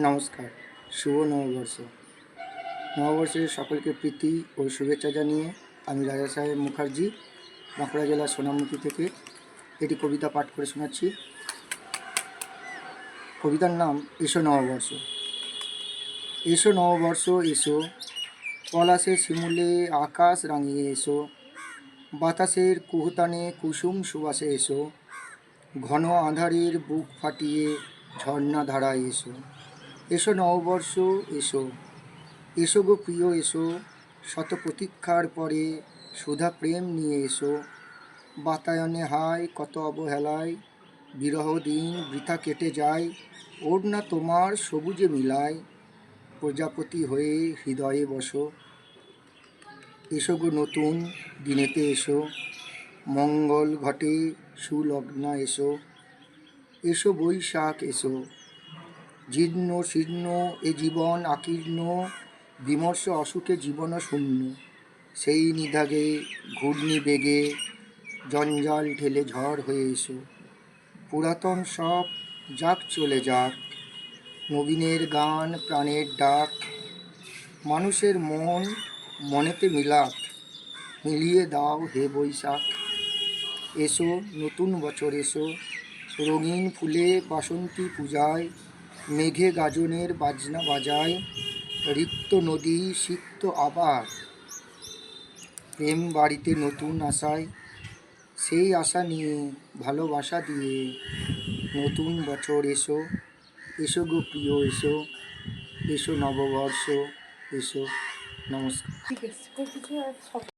নমস্কার, শুভ নববর্ষ। নববর্ষের সকলকে প্রীতি ও শুভেচ্ছা জানিয়ে আমি রাজা সাহেব মুখার্জি, বাঁকুড়া জেলার সোনামুখী থেকে এটি কবিতা পাঠ করে শোনাচ্ছি। কবিতার নাম, এসো নববর্ষ। এসো নববর্ষ, এসো। পলাশে শিমুলে আকাশ রাঙিয়ে এসো। বাতাসের কুহুতানে কুসুম সুবাসে এসো। ঘন আঁধারের বুক ফাটিয়ে ঝর্ণা ধারায় এসো। এসো নববর্ষ, এসো। এসো গো প্রিয়, এসো। শত প্রতীক্ষার পরে সুধা প্রেম নিয়ে এসো। বাতায়নে হায়, কত অবহেলায়। বিরহ দিন বৃথা কেটে যায়, ওর না তোমার সবুজে মিলায়। প্রজাপতি হয়ে হৃদয়ে বসো। এসো গো নতুন দিনেতে এসো। মঙ্গল ঘটে, সুলগ্না এসো। এসো বৈশাখ, এসো। জীর্ণ, শীর্ণ এ জীবন, আকীর্ণ, বিমর্ষ, অসুখে জীবন শূন্য। সেই নিধাগে ঘূর্ণি বেগে জঞ্জাল ঠেলে ঝড় হয়ে এসো। পুরাতন সব যাক, চলে যাক। নবীনের গান, প্রাণের ডাক, মানুষের মন মনেতে মিলাক, মিলিয়ে দাও হে বৈশাখ। এসো, নতুন বছর এসো। রঙিন ফুলে বাসন্তী পূজায় মেঘে গাজনের বাজনা বাজায়, রিক্ত নদী সিক্ত আবার। প্রেম বাড়িতে নতুন আশায়, সেই আশা নিয়ে ভালোবাসা দিয়ে নতুন বছর এসো এসো গো প্রিয়, এসো এসো নববর্ষ, এসো। নমস্কার।